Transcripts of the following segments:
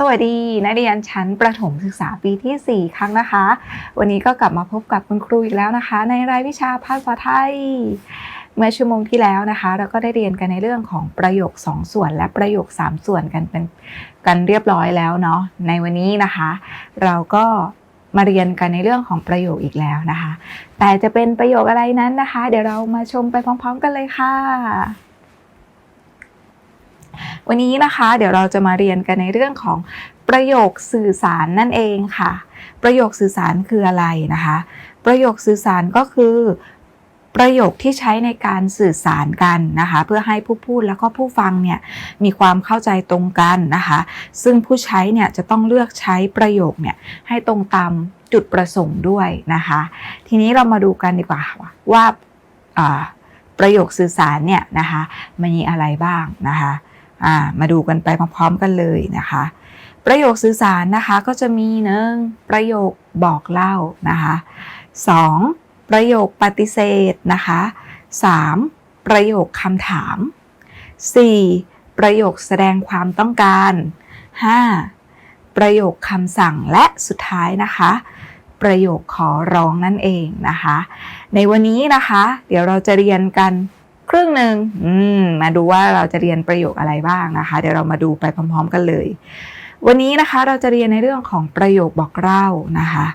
สวัสดีนักเรียนชั้นประถมศึกษาปีที่ 4 ครั้งนะคะ วันนี้ก็กลับมาพบกับคุณครูอีกแล้วนะคะ ในรายวิชาภาษาไทย เมื่อชั่วโมงที่แล้วนะคะ เราก็ได้เรียนกันในเรื่องของประโยค 2 ส่วนและประโยค 3 ส่วนกันเป็นกันเรียบร้อยแล้วเนาะในวันนี้นะคะ เราก็มาเรียนกันในเรื่องของประโยคอีกแล้วนะคะ แต่จะเป็นประโยคอะไรนั้นนะคะ เดี๋ยวเรามาชมไปพร้อม ๆ กันเลยค่ะ วันนี้นะคะ เดี๋ยวเราจะมาเรียนกันในเรื่องของประโยคสื่อสารนั่นเองค่ะ ประโยคสื่อสารคืออะไรนะคะ ประโยคสื่อสารก็คือ ประโยคที่ใช้ในการสื่อสารกันนะคะ เพื่อให้ผู้พูดแล้วก็ผู้ฟังเนี่ยมีความเข้าใจตรงกันนะคะ ซึ่งผู้ใช้เนี่ยจะต้องเลือกใช้ประโยคเนี่ยให้ตรงตามจุดประสงค์ด้วยนะคะ ทีนี้เรามาดูกันดีกว่าว่าประโยคสื่อสารเนี่ยนะคะมันมีอะไรบ้างนะคะมาดูกันไปพร้อมๆกันเลยนะคะ ประโยคสื่อสารนะคะก็จะมีหนึ่งประโยคบอกเล่านะคะสอง ประโยคปฏิเสธนะคะสามประโยคคำถามสี่ประโยคแสดงความต้องการห้าประโยคคำสั่งและสุดท้ายนะคะ ประโยคขอร้องนั่นเองนะคะ ในวันนี้นะคะ เดี๋ยวเราจะเรียนกันครึ่งหนึ่งมมาดูว่าเราจะเรียนประโยคอะไรบ้างนะคะ เดี๋ยวเรามาดูไปพร้อม ๆ กันเลย วันนี้นะคะเราจะเรียนในเรื่องของประโยคบอกเล่านะคะ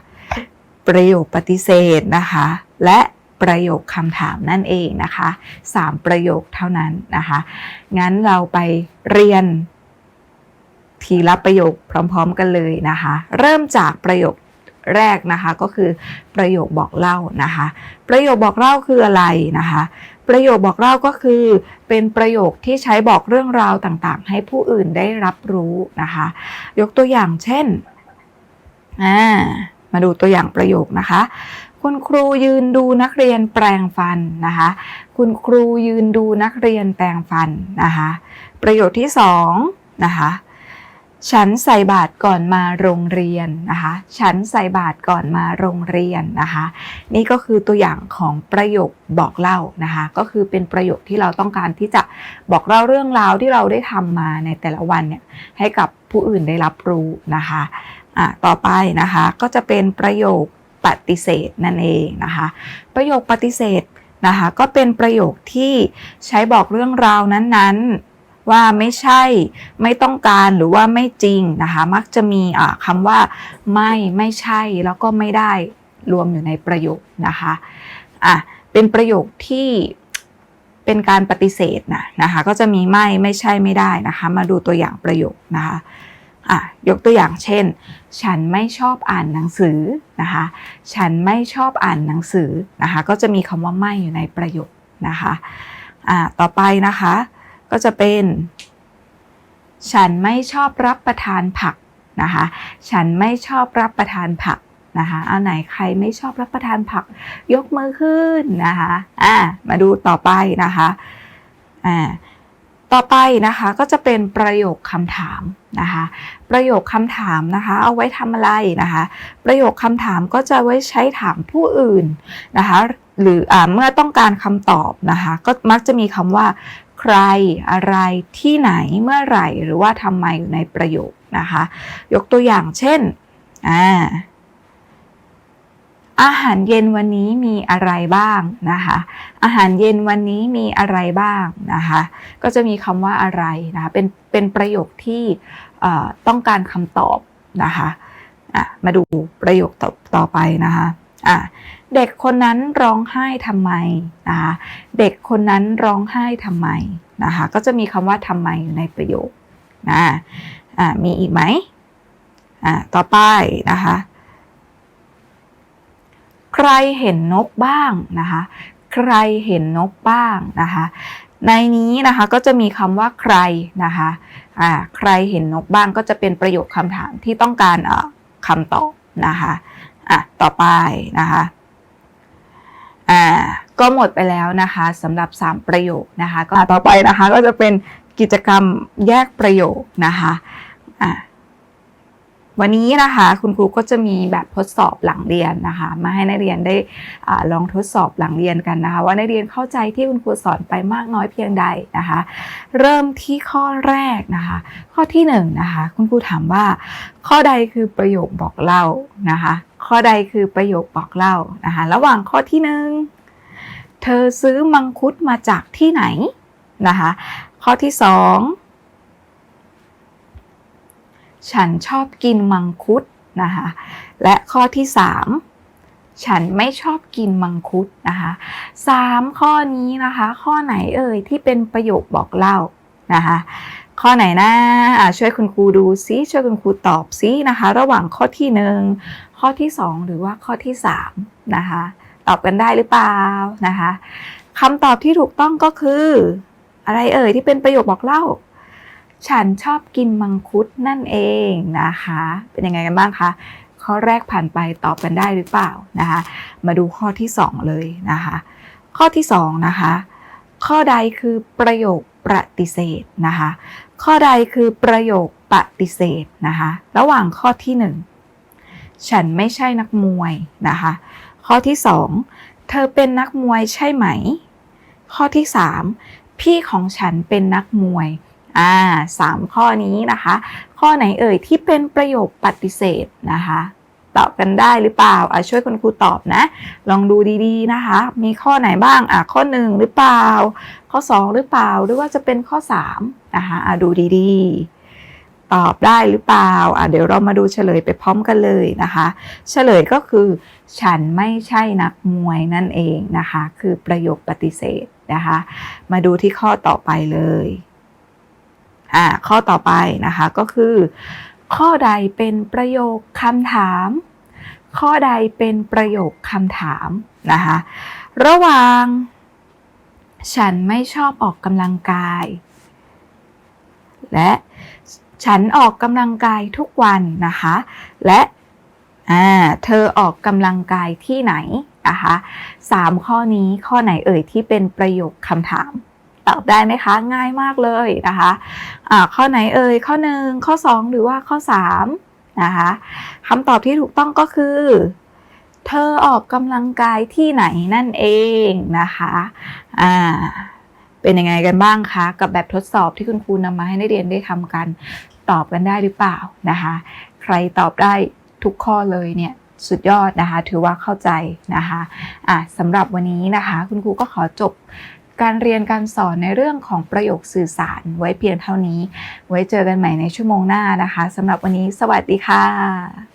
ประโยคปฏิเสธนะคะ และประโยคคำถามนั่นเองนะคะสามประโยคเท่านั้นนะคะ งั้นเราไปเรียน ทีละประโยคพร้อม ๆ กันเลยนะคะ เริ่มจากประโยคแรกนะคะก็คือประโยคบอกเล่านะคะ ประโยคบอกเล่าคืออะไรนะคะ ประโยคบอกเล่าก็คือเป็นประโยคที่ใช้บอกเรื่องราวต่างๆ ให้ผู้อื่นได้รับรู้นะคะ ยกตัวอย่างเช่น มาดูตัวอย่างประโยคนะคะ คุณครูยืนดูนักเรียนแปรงฟันนะคะ คุณครูยืนดูนักเรียนแปรงฟันนะคะ ประโยคที่สองนะคะ ฉันใส่บาตรก่อนมาโรงเรียนนะคะ ฉันใส่บาตรก่อนมาโรงเรียนนะคะ นี่ก็คือตัวอย่างของประโยคบอกเล่านะคะ ก็คือเป็นประโยคที่เราต้องการที่จะบอกเล่าเรื่องราวที่เราได้ทำมาในแต่ละวันเนี่ยให้กับผู้อื่นได้รับรู้นะคะ อะ ต่อไปนะคะ ก็จะเป็นประโยค ปฏิเสธนั่นเองนะคะ ประโยคปฏิเสธนะคะก็เป็นประโยคที่ใช้บอกเรื่องราวนั้นๆ ว่าไม่ใช่ไม่ต้องการหรือว่าไม่จริงนะคะมักจะมีอ่าคำว่าไม่ไม่ใช่แล้วก็ไม่ได้รวมอยู่ในประโยคนะคะอะเป็นประโยคที่เป็นการปฏิเสธนะนะคะก็จะมีไม่ไม่ใช่ไม่ได้นะคะ มาดูตัวอย่างประโยคนะคะ อะยกตัวอย่างเช่น ฉันไม่ชอบอ่านหนังสือนะคะ ฉันไม่ชอบอ่านหนังสือนะคะ ก็จะมีคำว่าไม่อยู่ในประโยคนะคะอะต่อไปนะคะ ก็จะเป็น ฉันไม่ชอบรับประทานผักนะคะ ฉันไม่ชอบรับประทานผักนะคะเอาไหนใครไม่ชอบรับประทานผัก ยกมือขึ้นนะคะอ่ามาดูต่อไปนะคะอ่า ต่อไปนะคะก็จะเป็นประโยคคำถามนะคะ ประโยคคำถามนะคะ เอาไว้ทำอะไรนะคะ ประโยคคำถามก็จะไว้ใช้ถามผู้อื่นนะคะหรืออเมื่อต้องการคำตอบนะคะ ก็มักจะมีคำว่า ใครอะไรที่ไหนเมื่อไหร่ หรือว่าทำไมอยู่ในประโยคนะคะ ยกตัวอย่างเช่นอ่า อาหารเย็นวันนี้มีอะไรบ้างนะคะ อาหารเย็นวันนี้มีอะไรบ้างนะคะ ก็จะมีคำว่าอะไรนะคะ เป็นเป็นประโยคที่ต้องการคำตอบนะคะะมาดูประโยคต่อตอไปนะคะะเด็กคนนั้นร้องไห้ทำไมนะคะ เด็กคนนั้นร้องไห้ทำไมนะคะ ก็จะมีคำว่าทำไมอยู่ในประโยคนะอ่ามีอีกไหมต่อไปนะคะ รเห็นนกบ้างนะคะ ใครเห็นนกบ้างนะคะ ในนี้นะคะก็จะมีคำว่าใครนะคะอ่าใครเห็นนกบ้างก็จะเป็นประโยคคำถามที่ต้องการเอ่อคำตอบนะคะอะต่อไปนะคะอ่าก็หมดไปแล้วนะคะสำหรับ 3 ประโยคนะคะก็ต่อไปนะคะก็จะเป็นกิจกรรมแยกประโยคนะคะอ่า วันนี้นะคะคุณครูก็จะมีแบบทดสอบหลังเรียนนะคะ มาให้นักเรียนได้อลองทดสอบหลังเรียนกันนะคะ ว่านักเรียนเข้าใจที่คุณครูสอนไปมากน้อยเพียงใดนะคะ เริ่มที่ข้อแรกนะคะ ข้อที่หนึ่งนะคะคุณครูถามว่า ข้อใดคือประโยคบอกเล่านะคะ ข้อใดคือประโยคบอกเล่านะคะ ระหว่างข้อที่หนึ่งเธอซื้อมังคุดมาจากที่ไหนนะคะ ข้อที่สอง ฉันชอบกินมังคุดนะคะและข้อที่สามฉันไม่ชอบกินมังคุดนะคะสามข้อนี้นะคะ ข้อไหนเอ่ยที่เป็นประโยคบอกเล่านะคะข้อไหนนะอะช่วยคุณครูดูซิช่วยคุณครูตอบซินะคะ ระหว่างข้อที่หนึ่งข้อที่สองหรือว่าข้อที่สามนะคะตอบกันได้หรือเปล่านะคะคำตอบที่ถูกต้องก็คือ อะไรเอ่ยที่เป็นประโยคบอกเล่า ฉันชอบกินมังคุดนั่นเองนะคะ เป็นยังไงกันบ้างคะข้อแรกผ่านไปตอบกันได้หรือเปล่านะคะ มาดูข้อที่ 2 เลยนะคะ ข้อที่2นะคะข้อใดคือประโยคปฏิเสธนะคะ ข้อใดคือประโยคปฏิเสธนะคะ ระหว่างข้อที่ 1 ฉันไม่ใช่นักมวยนะคะ ข้อที่ 2 เธอเป็นนักมวยใช่ไหม ข้อที่ 3 พี่ของฉันเป็นนักมวย อ่าสามข้อนี้นะคะ ข้อไหนเอ่ยที่เป็นประโยคปฏิเสธนะคะตอบกันได้หรือเปล่าอะช่วยคุณครูตอบนะ ลองดูดีๆนะคะ มีข้อไหนบ้างอะข้อหนึ่งหรือเปล่า ข้อสองหรือเปล่า หรือว่าจะเป็นข้อสามนะคะอะดูดีๆ ตอบได้หรือเปล่าอะเดี๋ยวเรามาดูเฉลยไปพร้อมกันเลยนะคะ เฉลยก็คือ ฉันไม่ใช่นักมวยนั่นเองนะคะ คือประโยคปฏิเสธนะคะ มาดูที่ข้อต่อไปเลย อ่าข้อต่อไปนะคะก็คือ ข้อใดเป็นประโยคคำถาม ข้อใดเป็นประโยคคำถามนะคะระหว่าง ฉันไม่ชอบออกกำลังกาย และฉันออกกำลังกายทุกวันนะคะ และเธอออกกำลังกายที่ไหนนะคะสามข้อนี้ข้อไหนเอ่ยที่เป็นประโยคคำถาม ตอบได้ไหมคะ ง่ายมากเลยนะคะอ่าข้อไหนเอ่ยข้อหนึ่งข้อสองหรือว่าข้อสามนะคะคำตอบที่ถูกต้องก็คือ เธอออกกำลังกายที่ไหนนั่นเองนะคะอ่าเป็นยังไงกันบ้างคะกับแบบทดสอบที่คุณครูนำมาให้นักเรียนได้ทำกันตอบกันได้หรือเปล่านะคะ ใครตอบได้ทุกข้อเลยเนี่ยสุดยอดนะคะ ถือว่าเข้าใจนะคะอะสำหรับวันนี้นะคะ คุณครูก็ขอจบ การเรียนการสอนในเรื่องของประโยคสื่อสารไว้เพียงเท่านี้ ไว้เจอกันใหม่ในชั่วโมงหน้านะคะสำหรับวันนี้ สวัสดีค่ะ